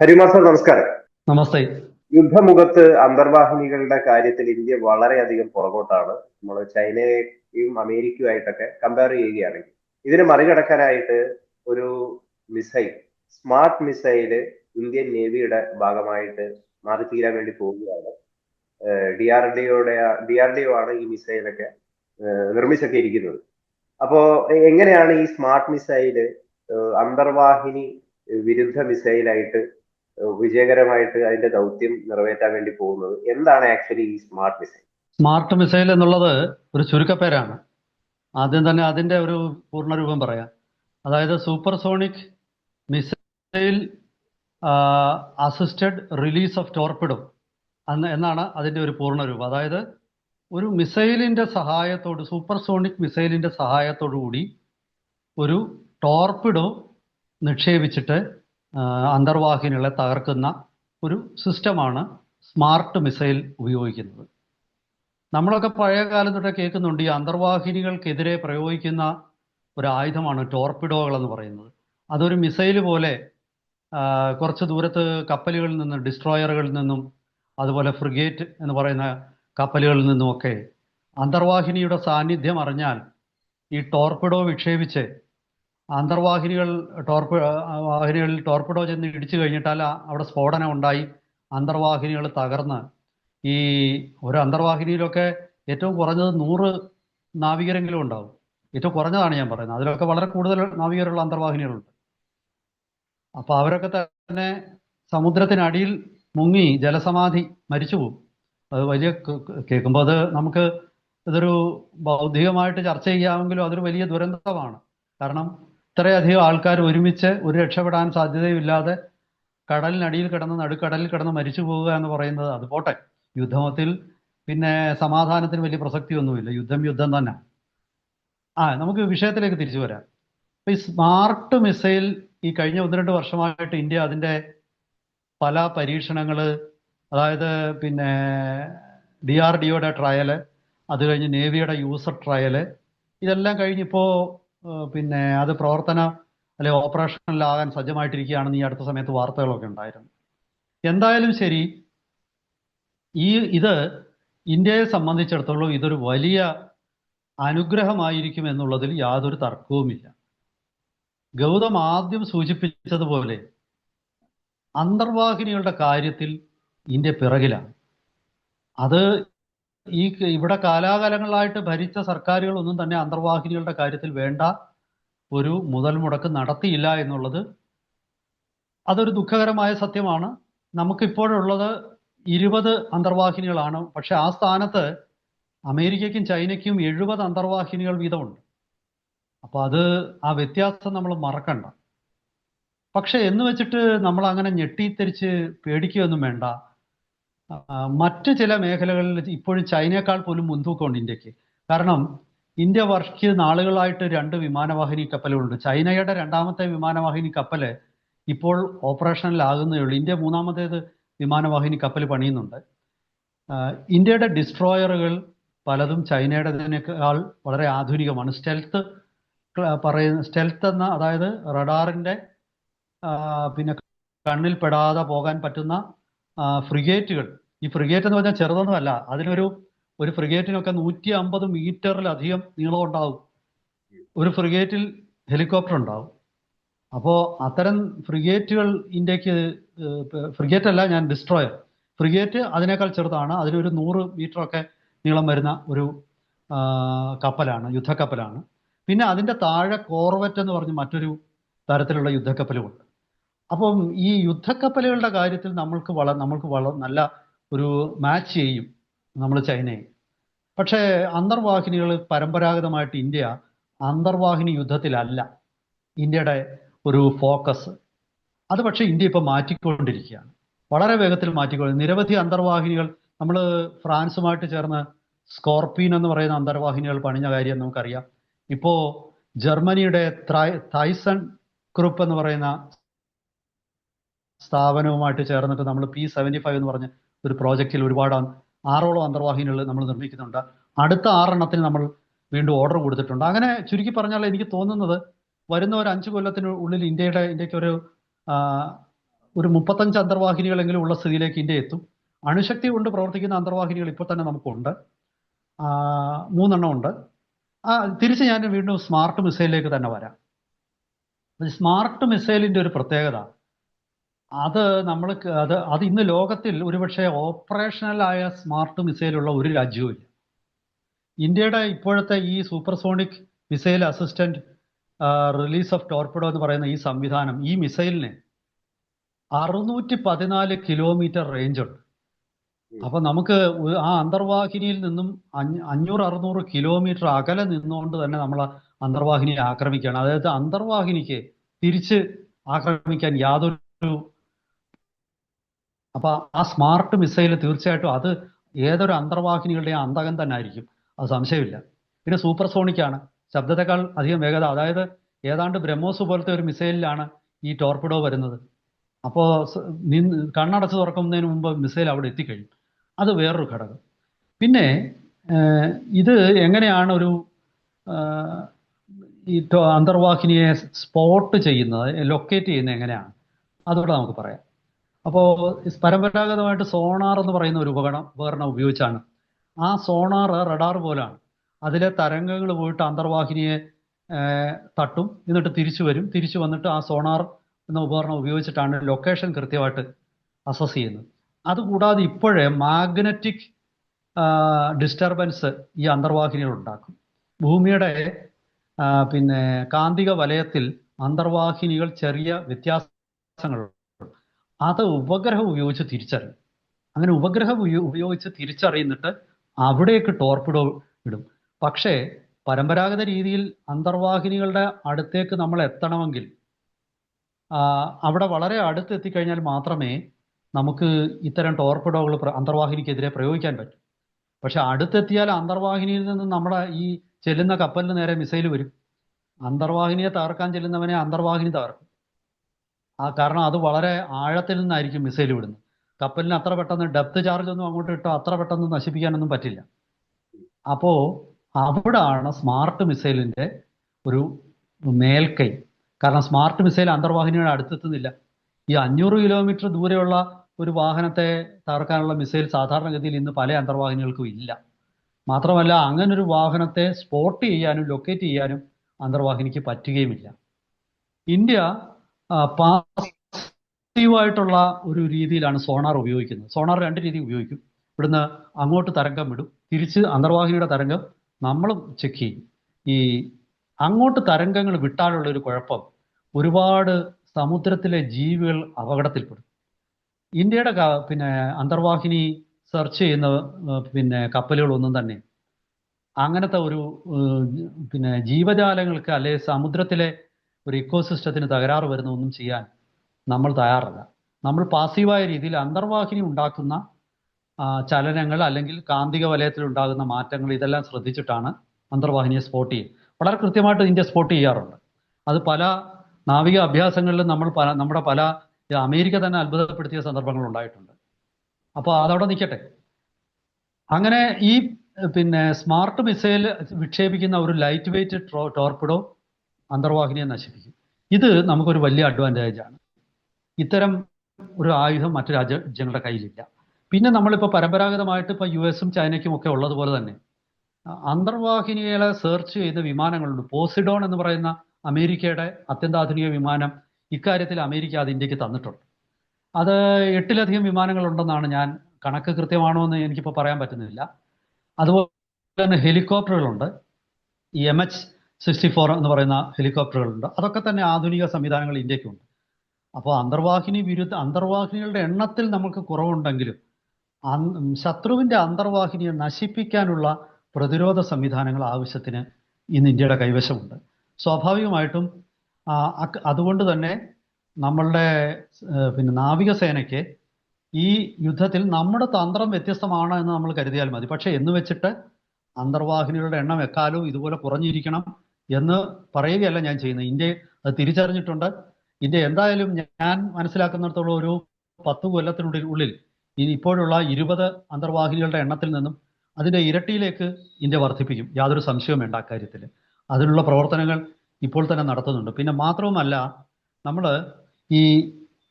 ഹരിമാസ നമസ്കാരം. നമസ്തേ. യുദ്ധമുഖത്ത് അന്തർവാഹിനികളുടെ കാര്യത്തിൽ ഇന്ത്യ വളരെയധികം പുറകോട്ടാണ്. നമ്മൾ ചൈനയെയും അമേരിക്കയുമായിട്ടൊക്കെ കമ്പയർ ചെയ്യുകയാണെങ്കിൽ. ഇതിനെ മറികടക്കാനായിട്ട് ഒരു മിസൈൽ സ്മാർട്ട് മിസൈൽ ഇന്ത്യൻ നേവിയുടെ ഭാഗമായിട്ട് മാറി തീരാൻ വേണ്ടി പോവുകയാണ്. ഡി ആർ ഡിയുടെ ഡി ആർ ഡി ഒ ആണ് ഈ മിസൈലൊക്കെ നിർമ്മിച്ചൊക്കെ ഇരിക്കുന്നത്. അപ്പോ എങ്ങനെയാണ് ഈ സ്മാർട്ട് മിസൈൽ അന്തർവാഹിനി വിരുദ്ധ മിസൈലായിട്ട് വിജയകരമായിട്ട് അതിന്റെ ദൗത്യം നിറവേറ്റാൻ വേണ്ടി പോകുന്നത്. എന്താണ് ആക്ച്വലി ഈ സ്മാർട്ട് മിസൈൽ സ്മാർട്ട് മിസൈൽ എന്നുള്ളത് ഒരു ചുരുക്കപ്പേരാണ്. ആദ്യം തന്നെ അതിന്റെ ഒരു പൂർണരൂപം പറയാം. അതായത് supersonic missile assisted release of torpedo എന്നാണ് അതിന്റെ ഒരു പൂർണരൂപം. അതായത് ഒരു മിസൈലിന്റെ സഹായത്തോട് സൂപ്പർസോണിക് മിസൈലിന്റെ സഹായത്തോടു കൂടി ഒരു ടോർപിഡോ നിക്ഷേപിച്ചിട്ട് അന്തർവാഹിനികളെ തകർക്കുന്ന ഒരു സിസ്റ്റമാണ് സ്മാർട്ട് മിസൈൽ ഉപയോഗിക്കുന്നത്. നമ്മളൊക്കെ പഴയ കാലം തൊട്ട് കേൾക്കുന്നുണ്ട് ഈ അന്തർവാഹിനികൾക്കെതിരെ പ്രയോഗിക്കുന്ന ഒരു ആയുധമാണ് ടോർപിഡോകൾ എന്ന് പറയുന്നത്. അതൊരു മിസൈൽ പോലെ കുറച്ച് ദൂരത്ത് കപ്പലുകളിൽ നിന്നും ഡിസ്ട്രോയറുകളിൽ നിന്നും അതുപോലെ ഫ്രിഗേറ്റ് എന്ന് പറയുന്ന കപ്പലുകളിൽ നിന്നുമൊക്കെ അന്തർവാഹിനിയുടെ സാന്നിധ്യം അറിഞ്ഞാൽ ഈ ടോർപിഡോ വിക്ഷേപിച്ച് അന്തർവാഹിനികൾ ടോർപ്പ് വാഹിനികളിൽ ടോർപിഡോ ചെന്ന് ഇടിച്ചു കഴിഞ്ഞിട്ടാൽ അവിടെ സ്ഫോടനം ഉണ്ടായി. അന്തർവാഹിനികൾ തകർന്ന്. ഈ ഒരു അന്തർവാഹിനിയിലൊക്കെ ഏറ്റവും കുറഞ്ഞത് നൂറ് നാവികരെങ്കിലും ഉണ്ടാവും. ഏറ്റവും കുറഞ്ഞതാണ് ഞാൻ പറയുന്നത്. അതിലൊക്കെ വളരെ കൂടുതൽ നാവികരുള്ള അന്തർവാഹിനികളുണ്ട്. അപ്പൊ അവരൊക്കെ തന്നെ സമുദ്രത്തിനടിയിൽ മുങ്ങി ജലസമാധി മരിച്ചു പോകും അത് വലിയ കേൾക്കുമ്പോൾ അത് നമുക്ക് ഇതൊരു ബൗദ്ധികമായിട്ട് ചർച്ച ചെയ്യാമെങ്കിലും അതൊരു വലിയ ദുരന്തമാണ്. കാരണം ഇത്രയധികം ആൾക്കാർ ഒരുമിച്ച് ഒരു രക്ഷപ്പെടാൻ സാധ്യതയുമില്ലാതെ കടലിനടിയിൽ കിടന്ന് നടുക്കടലിൽ കിടന്ന് മരിച്ചു പോവുക എന്ന് പറയുന്നത് അത് പോട്ടെ. യുദ്ധത്തിൽ പിന്നെ സമാധാനത്തിന് വലിയ പ്രസക്തിയൊന്നുമില്ല. യുദ്ധം യുദ്ധം തന്നെ. ആ നമുക്ക് വിഷയത്തിലേക്ക് തിരിച്ചു വരാം. ഈ സ്മാർട്ട് മിസൈൽ ഈ കഴിഞ്ഞ ഒന്ന് രണ്ട് വർഷമായിട്ട് ഇന്ത്യ അതിന്റെ പല പരീക്ഷണങ്ങൾ അതായത് പിന്നെ ഡി ആർ ഡിഒയുടെ ട്രയൽ അത് കഴിഞ്ഞ് നേവിയുടെ യൂസർ ട്രയൽ ഇതെല്ലാം കഴിഞ്ഞിപ്പോൾ പിന്നെ അത് പ്രവർത്തന അല്ലെ ഓപ്പറേഷനിലാകാൻ സജ്ജമായിട്ടിരിക്കുകയാണെന്ന് ഈ അടുത്ത സമയത്ത് വാർത്തകളൊക്കെ ഉണ്ടായിരുന്നു എന്തായാലും ശരി ഈ ഇത് ഇന്ത്യയെ സംബന്ധിച്ചിടത്തോളം ഇതൊരു വലിയ അനുഗ്രഹമായിരിക്കും എന്നുള്ളതിൽ യാതൊരു തർക്കവുമില്ല. ഗൗതം ആദ്യം സൂചിപ്പിച്ചതുപോലെ അന്തർവാഹിനികളുടെ കാര്യത്തിൽ ഇന്ത്യ പിറകിലാണ്. അത് ഈ ഇവിടെ കാലാകാലങ്ങളായിട്ട് ഭരിച്ച സർക്കാരുകളൊന്നും തന്നെ അന്തർവാഹിനികളുടെ കാര്യത്തിൽ വേണ്ട ഒരു മുതൽ മുടക്ക് നടത്തിയില്ല എന്നുള്ളത് അതൊരു ദുഃഖകരമായ സത്യമാണ്. നമുക്കിപ്പോഴുള്ളത് ഇരുപത് അന്തർവാഹിനികളാണ്. പക്ഷെ ആ സ്ഥാനത്ത് അമേരിക്കയ്ക്കും ചൈനയ്ക്കും എഴുപത് അന്തർവാഹിനികൾ വീതമുണ്ട്. അപ്പോൾ അത് ആ വ്യത്യാസം നമ്മൾ മറക്കണ്ട. പക്ഷെ എന്ന് വെച്ചിട്ട് നമ്മൾ അങ്ങനെ ഞെട്ടിത്തെരിച്ച് പേടിക്കുകയൊന്നും വേണ്ട. മറ്റ് ചില മേഖലകളിൽ ഇപ്പോഴും ചൈനയേക്കാൾ പോലും മുൻതൂക്കമുണ്ട് ഇന്ത്യയ്ക്ക്. കാരണം ഇന്ത്യ വർക്ക് നാളുകളായിട്ട് രണ്ട് വിമാനവാഹിനി കപ്പലുകളുണ്ട്. ചൈനയുടെ രണ്ടാമത്തെ വിമാനവാഹിനി കപ്പൽ ഇപ്പോൾ ഓപ്പറേഷനിലാകുന്നേ ഉള്ളൂ ഇന്ത്യ മൂന്നാമത്തേത് വിമാനവാഹിനി കപ്പൽ പണിയുന്നുണ്ട്. ഇന്ത്യയുടെ ഡിസ്ട്രോയറുകൾ പലതും ചൈനയുടേതിനേക്കാൾ വളരെ ആധുനികമാണ്. സ്റ്റെൽത്ത് പറയുന്ന സ്റ്റെൽത്ത് എന്ന അതായത് റഡാറിന്റെ പിന്നെ കണ്ണിൽ പെടാതെ പോകാൻ പറ്റുന്ന ഫ്രിഗേറ്റുകൾ. ഈ ഫ്രിഗേറ്റ് എന്ന് പറഞ്ഞാൽ ചെറുതൊന്നുമല്ല. അതിനൊരു ഒരു ഫ്രിഗേറ്റിനൊക്കെ നൂറ്റി അമ്പത് മീറ്ററിലധികം നീളം ഉണ്ടാവും. ഒരു ഫ്രിഗേറ്റിൽ ഹെലികോപ്റ്റർ ഉണ്ടാവും. അപ്പോൾ അത്തരം ഫ്രിഗേറ്റുകൾ ഇന്ത്യയ്ക്ക് ഫ്രിഗേറ്റ് അല്ല ഞാൻ ഡിസ്ട്രോയർ. ഫ്രിഗേറ്റ് അതിനേക്കാൾ ചെറുതാണ്. അതിനൊരു നൂറ് മീറ്ററൊക്കെ നീളം വരുന്ന ഒരു കപ്പലാണ് യുദ്ധക്കപ്പലാണ്. പിന്നെ അതിന്റെ താഴെ കോർവെറ്റ് എന്ന് പറഞ്ഞ് മറ്റൊരു തരത്തിലുള്ള യുദ്ധക്കപ്പലുമുണ്ട്. അപ്പം ഈ യുദ്ധക്കപ്പലുകളുടെ കാര്യത്തിൽ നമ്മൾക്ക് വള നമ്മൾക്ക് വള നല്ല ഒരു മാച്ച് ചെയ്യും നമ്മൾ ചൈനയെ. പക്ഷേ അന്തർവാഹിനികൾ പരമ്പരാഗതമായിട്ട് ഇന്ത്യ അന്തർവാഹിനി യുദ്ധത്തിലല്ല. ഇന്ത്യയുടെ ഒരു ഫോക്കസ് അത് പക്ഷേ ഇന്ത്യ ഇപ്പം മാറ്റിക്കൊണ്ടിരിക്കുകയാണ്. വളരെ വേഗത്തിൽ മാറ്റിക്കൊണ്ട് നിരവധി അന്തർവാഹിനികൾ നമ്മൾ ഫ്രാൻസുമായിട്ട് ചേർന്ന് സ്കോർപിയൻ എന്ന് പറയുന്ന അന്തർവാഹിനികൾ പണിഞ്ഞ കാര്യം നമുക്കറിയാം. ഇപ്പോൾ ജർമ്മനിയുടെ ത്രൈ തൈസൺ ക്രൂപ്പ് എന്ന് പറയുന്ന സ്ഥാപനവുമായിട്ട് ചേർന്നിട്ട് നമ്മൾ പി സെവന്റി ഫൈവ് എന്ന് പറഞ്ഞ ഒരു പ്രോജക്റ്റിൽ ഒരുപാട് ആറോളം അന്തർവാഹിനികൾ നമ്മൾ നിർമ്മിക്കുന്നുണ്ട്. അടുത്ത ആറെണ്ണത്തിന് നമ്മൾ വീണ്ടും ഓർഡർ കൊടുത്തിട്ടുണ്ട്. അങ്ങനെ ചുരുക്കി പറഞ്ഞാൽ എനിക്ക് തോന്നുന്നത് വരുന്ന ഒരു അഞ്ച് കൊല്ലത്തിന് ഉള്ളിൽ ഇന്ത്യയുടെ ഇന്ത്യയ്ക്ക് ഒരു ഒരു മുപ്പത്തഞ്ച് അന്തർവാഹിനികളെങ്കിലും ഉള്ള സ്ഥിതിയിലേക്ക് ഇന്ത്യ എത്തും. അണുശക്തി കൊണ്ട് പ്രവർത്തിക്കുന്ന അന്തർവാഹിനികൾ ഇപ്പോൾ തന്നെ നമുക്കുണ്ട്. മൂന്നെണ്ണം ഉണ്ട്. തിരിച്ച് ഞാൻ വീണ്ടും സ്മാർട്ട് മിസൈലിലേക്ക് തന്നെ വരാം. സ്മാർട്ട് മിസൈലിന്റെ ഒരു പ്രത്യേകത അത് നമ്മൾ അത് അത് ഇന്ന് ലോകത്തിൽ ഒരുപക്ഷെ ഓപ്പറേഷണൽ ആയ സ്മാർട്ട് മിസൈലുള്ള ഒരു രാജ്യവും ഇല്ല. ഇന്ത്യയുടെ ഇപ്പോഴത്തെ ഈ supersonic missile assistant release of torpedo എന്ന് പറയുന്ന ഈ സംവിധാനം ഈ മിസൈലിന് അറുന്നൂറ്റി പതിനാല് കിലോമീറ്റർ റേഞ്ച് ഉണ്ട് അപ്പൊ നമുക്ക് ആ അന്തർവാഹിനിയിൽ നിന്നും അഞ്ഞ- അഞ്ഞൂറ് അറുന്നൂറ് കിലോമീറ്റർ അകലെ നിന്നുകൊണ്ട് തന്നെ നമ്മൾ അന്തർവാഹിനിയെ ആക്രമിക്കുകയാണ്. അതായത് അന്തർവാഹിനിക്ക് തിരിച്ച് ആക്രമിക്കാൻ യാതൊരു അപ്പൊ ആ സ്മാർട്ട് മിസൈൽ തീർച്ചയായിട്ടും അത് ഏതൊരു അന്തർവാഹിനികളുടെയും അന്തകം തന്നെ ആയിരിക്കും. അത് സംശയമില്ല. പിന്നെ സൂപ്പർസോണിക് ആണ് ശബ്ദത്തെക്കാൾ അധികം വേഗത. അതായത് ഏതാണ്ട് ബ്രഹ്മോസ് പോലത്തെ ഒരു മിസൈലിലാണ് ഈ ടോർപിഡോ വരുന്നത്. അപ്പോൾ കണ്ണടച്ച് തുറക്കുന്നതിന് മുമ്പ് മിസൈൽ അവിടെ എത്തിക്കഴിയും അത് വേറൊരു ഘടകം. പിന്നെ ഇത് എങ്ങനെയാണ് ഒരു ഈ അന്തർവാഹിനിയെ സ്പോട്ട് ചെയ്യുന്നത് ലൊക്കേറ്റ് ചെയ്യുന്നത് എങ്ങനെയാണ്? അതുകൂടെ നമുക്ക് പറയാം. അപ്പോൾ പരമ്പരാഗതമായിട്ട് സോണാർ എന്ന് പറയുന്ന ഒരു ഉപകരണം ഉപകരണം ഉപയോഗിച്ചാണ്. ആ സോണാർ റഡാർ പോലാണ്. അതിലെ തരംഗങ്ങൾ പോയിട്ട് അന്തർവാഹിനിയെ തട്ടും എന്നിട്ട് തിരിച്ചു വരും. തിരിച്ചു വന്നിട്ട് ആ സോണാർ എന്ന ഉപകരണം ഉപയോഗിച്ചിട്ടാണ് ലൊക്കേഷൻ കൃത്യമായിട്ട് അസസ് ചെയ്യുന്നത്. അതുകൂടാതെ ഇപ്പോഴേ മാഗ്നറ്റിക് ഡിസ്റ്റർബൻസ് ഈ അന്തർവാഹിനികൾ ഉണ്ടാക്കും. ഭൂമിയുടെ പിന്നെ കാന്തിക വലയത്തിൽ അന്തർവാഹിനികൾ ചെറിയ വ്യത്യാസങ്ങൾ അത് ഉപഗ്രഹം ഉപയോഗിച്ച് തിരിച്ചറിയും. അങ്ങനെ ഉപഗ്രഹം ഉപയോഗിച്ച് തിരിച്ചറിയുന്നിട്ട് അവിടേക്ക് ടോർപ്പിഡോ ഇടും. പക്ഷേ പരമ്പരാഗത രീതിയിൽ അന്തർവാഹിനികളുടെ അടുത്തേക്ക് നമ്മൾ എത്തണമെങ്കിൽ അവിടെ വളരെ അടുത്ത് എത്തിക്കഴിഞ്ഞാൽ മാത്രമേ നമുക്ക് ഇത്തരം ടോർപിഡോകൾ പ്ര- അന്തർവാഹിനിക്കെതിരെ പ്രയോഗിക്കാൻ പറ്റൂ. പക്ഷെ അടുത്തെത്തിയാൽ അന്തർവാഹിനിയിൽ നിന്ന് നമ്മുടെ ഈ ചെല്ലുന്ന കപ്പലിന് നേരെ മിസൈൽ വരും. അന്തർവാഹിനിയെ തകർക്കാൻ ചെല്ലുന്നവനെ അന്തർവാഹിനി തകർക്കും. ആ കാരണം അത് വളരെ ആഴത്തിൽ നിന്നായിരിക്കും മിസൈൽ വിടുന്നത് കപ്പലിന് അത്ര പെട്ടെന്ന് ഡെപ്ത് ചാർജ് ഒന്നും അങ്ങോട്ട് ഇട്ടോ അത്ര പെട്ടെന്ന് നശിപ്പിക്കാനൊന്നും പറ്റില്ല. അപ്പോ അവിടാണ് സ്മാർട്ട് മിസൈലിന്റെ ഒരു മേൽക്കൈ. കാരണം സ്മാർട്ട് മിസൈൽ അന്തർവാഹിനിയുടെ അടുത്തെത്തുന്നില്ല. ഈ അഞ്ഞൂറ് കിലോമീറ്റർ ദൂരെയുള്ള ഒരു വാഹനത്തെ തകർക്കാനുള്ള മിസൈൽ സാധാരണഗതിയിൽ ഇന്ന് പല അന്തർവാഹിനികൾക്കും ഇല്ല. മാത്രമല്ല അങ്ങനെ ഒരു വാഹനത്തെ സ്പോട്ട് ചെയ്യാനും ലൊക്കേറ്റ് ചെയ്യാനും അന്തർവാഹിനിക്ക് പറ്റുകയുമില്ല. ഇന്ത്യ പാസീവായിട്ടുള്ള ഒരു രീതിയിലാണ് സോണാർ ഉപയോഗിക്കുന്നത്. സോണാർ രണ്ട് രീതി ഉപയോഗിക്കും. ഇവിടുന്ന് അങ്ങോട്ട് തരംഗം വിടും. തിരിച്ച് അന്തർവാഹിനിയുടെ തരംഗം നമ്മളും ചെക്ക് ചെയ്യും. ഈ അങ്ങോട്ട് തരംഗങ്ങൾ വിട്ടാലുള്ള ഒരു കുഴപ്പം ഒരുപാട് സമുദ്രത്തിലെ ജീവികൾ അപകടത്തിൽപ്പെടും. ഇന്ത്യയുടെ പിന്നെ അന്തർവാഹിനി സെർച്ച് ചെയ്യുന്ന പിന്നെ കപ്പലുകളൊന്നും തന്നെ അങ്ങനത്തെ ഒരു പിന്നെ ജീവജാലങ്ങൾക്ക് അല്ലെ സമുദ്രത്തിലെ ഒരു ഇക്കോസിസ്റ്റത്തിന് തകരാറ് വരുന്ന ഒന്നും ചെയ്യാൻ നമ്മൾ തയ്യാറല്ല. നമ്മൾ പാസീവായ രീതിയിൽ അന്തർവാഹിനി ഉണ്ടാക്കുന്ന ചലനങ്ങൾ അല്ലെങ്കിൽ കാന്തിക വലയത്തിൽ ഉണ്ടാകുന്ന മാറ്റങ്ങൾ ഇതെല്ലാം ശ്രദ്ധിച്ചിട്ടാണ് അന്തർവാഹിനിയെ സ്പോട്ട് ചെയ്യുക. വളരെ കൃത്യമായിട്ട് ഇന്ത്യ സ്പോട്ട് ചെയ്യാറുണ്ട്. അത് പല നാവിക അഭ്യാസങ്ങളിലും നമ്മൾ പല നമ്മുടെ പല അമേരിക്ക തന്നെ അത്ഭുതപ്പെടുത്തിയ സന്ദർഭങ്ങൾ ഉണ്ടായിട്ടുണ്ട്. അപ്പോൾ അതവിടെ നിൽക്കട്ടെ. അങ്ങനെ ഈ പിന്നെ സ്മാർട്ട് മിസൈൽ വിക്ഷേപിക്കുന്ന ഒരു ലൈറ്റ് വെയിറ്റ് ടോർപിഡോ അന്തർവാഹിനിയെ നശിപ്പിക്കും. ഇത് നമുക്കൊരു വലിയ അഡ്വാന്റേജ് ആണ്. ഇത്തരം ഒരു ആയുധം മറ്റു രാജ്യങ്ങളുടെ കയ്യിലില്ല. പിന്നെ നമ്മളിപ്പോൾ പരമ്പരാഗതമായിട്ട് ഇപ്പോൾ യു എസും ചൈനയ്ക്കും ഒക്കെ ഉള്ളതുപോലെ തന്നെ അന്തർവാഹിനികളെ സെർച്ച് ചെയ്ത വിമാനങ്ങളുണ്ട്. പോസിഡോൺ എന്ന് പറയുന്ന അമേരിക്കയുടെ അത്യന്താധുനിക വിമാനം ഇക്കാര്യത്തിൽ അമേരിക്ക അത് ഇന്ത്യയ്ക്ക് തന്നിട്ടുണ്ട്. അത് എട്ടിലധികം വിമാനങ്ങളുണ്ടെന്നാണ് ഞാൻ കണക്ക് കൃത്യമാണോ എന്ന് എനിക്കിപ്പോൾ പറയാൻ പറ്റുന്നില്ല. അതുപോലെ തന്നെ ഹെലികോപ്റ്ററുകളുണ്ട്. എം എച്ച് സിക്സ്റ്റി ഫോർ എന്ന് പറയുന്ന ഹെലികോപ്റ്ററുകളുണ്ട് അതൊക്കെ തന്നെ ആധുനിക സംവിധാനങ്ങൾ ഇന്ത്യക്കുണ്ട്. അപ്പോൾ അന്തർവാഹിനി വിരുദ്ധ അന്തർവാഹിനികളുടെ എണ്ണത്തിൽ നമുക്ക് കുറവുണ്ടെങ്കിലും ശത്രുവിന്റെ അന്തർവാഹിനിയെ നശിപ്പിക്കാനുള്ള പ്രതിരോധ സംവിധാനങ്ങൾ ആവശ്യത്തിന് ഇന്ന് ഇന്ത്യയുടെ കൈവശമുണ്ട്. സ്വാഭാവികമായിട്ടും അതുകൊണ്ട് തന്നെ നമ്മളുടെ പിന്നെ നാവികസേനയ്ക്ക് ഈ യുദ്ധത്തിൽ നമ്മുടെ തന്ത്രം വ്യത്യസ്തമാണ് എന്ന് നമ്മൾ കരുതിയാൽ മതി. പക്ഷേ എന്ന് വെച്ചിട്ട് അന്തർവാഹിനികളുടെ എണ്ണം എക്കാലവും ഇതുപോലെ കുറഞ്ഞിരിക്കണം. എന്ന് പറയുകയല്ല ഞാൻ ചെയ്യുന്നത്. ഇന്ത്യ അത് തിരിച്ചറിഞ്ഞിട്ടുണ്ട്. ഇന്ത്യ എന്തായാലും ഞാൻ മനസ്സിലാക്കുന്നിടത്തോളം ഒരു പത്ത് കൊല്ലത്തിനുള്ളിൽ ഉള്ളിൽ ഇനി ഇപ്പോഴുള്ള ഇരുപത് അന്തർവാഹിനികളുടെ എണ്ണത്തിൽ നിന്നും അതിന്റെ ഇരട്ടിയിലേക്ക് ഇന്ത്യ വർദ്ധിപ്പിക്കും. യാതൊരു സംശയവും വേണ്ട അക്കാര്യത്തിൽ അതിനുള്ള പ്രവർത്തനങ്ങൾ ഇപ്പോൾ തന്നെ നടത്തുന്നുണ്ട്. പിന്നെ മാത്രവുമല്ല നമ്മൾ ഈ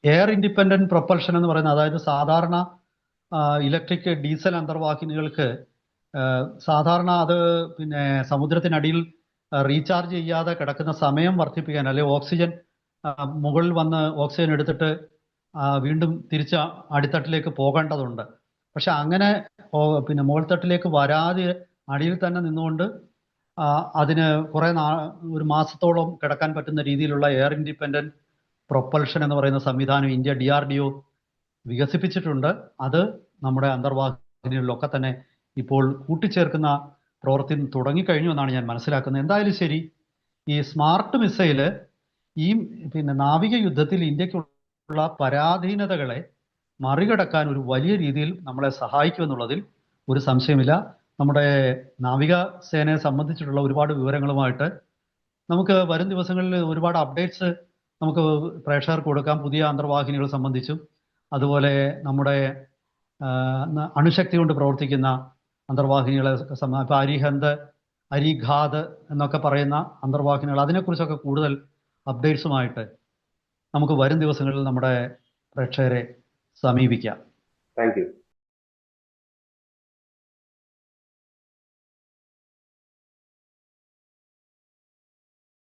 എയർ ഇൻഡിപെൻഡന്റ് പ്രൊപ്പൽഷൻ എന്ന് പറയുന്ന അതായത് സാധാരണ ഇലക്ട്രിക് ഡീസൽ അന്തർവാഹിനികൾക്ക് സാധാരണ അത് പിന്നെ സമുദ്രത്തിനടിയിൽ റീചാർജ് ചെയ്യാതെ കിടക്കുന്ന സമയം വർദ്ധിപ്പിക്കാൻ അല്ലെങ്കിൽ ഓക്സിജൻ മുകളിൽ വന്ന് ഓക്സിജൻ എടുത്തിട്ട് വീണ്ടും തിരിച്ച് അടിത്തട്ടിലേക്ക് പോകേണ്ടതുണ്ട്. പക്ഷെ അങ്ങനെ പിന്നെ മുകൾത്തട്ടിലേക്ക് വരാതെ അടിയിൽ തന്നെ നിന്നുകൊണ്ട് അതിന് കുറെ നാ ഒരു മാസത്തോളം കിടക്കാൻ പറ്റുന്ന രീതിയിലുള്ള എയർ ഇൻഡിപെൻഡന്റ് പ്രൊപ്പൽഷൻ എന്ന് പറയുന്ന സംവിധാനം India D R D O വികസിപ്പിച്ചിട്ടുണ്ട്. അത് നമ്മുടെ അന്തർവാഹിനികളിലൊക്കെ തന്നെ ഇപ്പോൾ കൂട്ടിച്ചേർക്കുന്ന പ്രവൃത്തി തുടങ്ങിക്കഴിഞ്ഞു എന്നാണ് ഞാൻ മനസ്സിലാക്കുന്നത്. എന്തായാലും ശരി ഈ സ്മാർട്ട് മിസൈൽ ഈ പിന്നെ നാവിക യുദ്ധത്തിൽ ഇന്ത്യക്കുള്ള പരാധീനതകളെ മറികടക്കാൻ ഒരു വലിയ രീതിയിൽ നമ്മളെ സഹായിക്കുമെന്നുള്ളതിൽ ഒരു സംശയമില്ല. നമ്മുടെ നാവിക സേനയെ സംബന്ധിച്ചിട്ടുള്ള ഒരുപാട് വിവരങ്ങളുമായിട്ട് നമുക്ക് വരും ദിവസങ്ങളിൽ ഒരുപാട് അപ്ഡേറ്റ്സ് നമുക്ക് പ്രേക്ഷകർക്ക് കൊടുക്കാം. പുതിയ അന്തർവാഹിനികൾ സംബന്ധിച്ചും അതുപോലെ നമ്മുടെ അണുശക്തി കൊണ്ട് പ്രവർത്തിക്കുന്ന അന്തർവാഹിനികളെ സമാ ഇപ്പം അരിഹന്ത് അരിഘാത് എന്നൊക്കെ പറയുന്ന അന്തർവാഹിനികൾ അതിനെക്കുറിച്ചൊക്കെ കൂടുതൽ അപ്ഡേറ്റ്സുമായിട്ട് നമുക്ക് വരും ദിവസങ്ങളിൽ നമ്മുടെ പ്രേക്ഷകരെ സമീപിക്കാം. താങ്ക്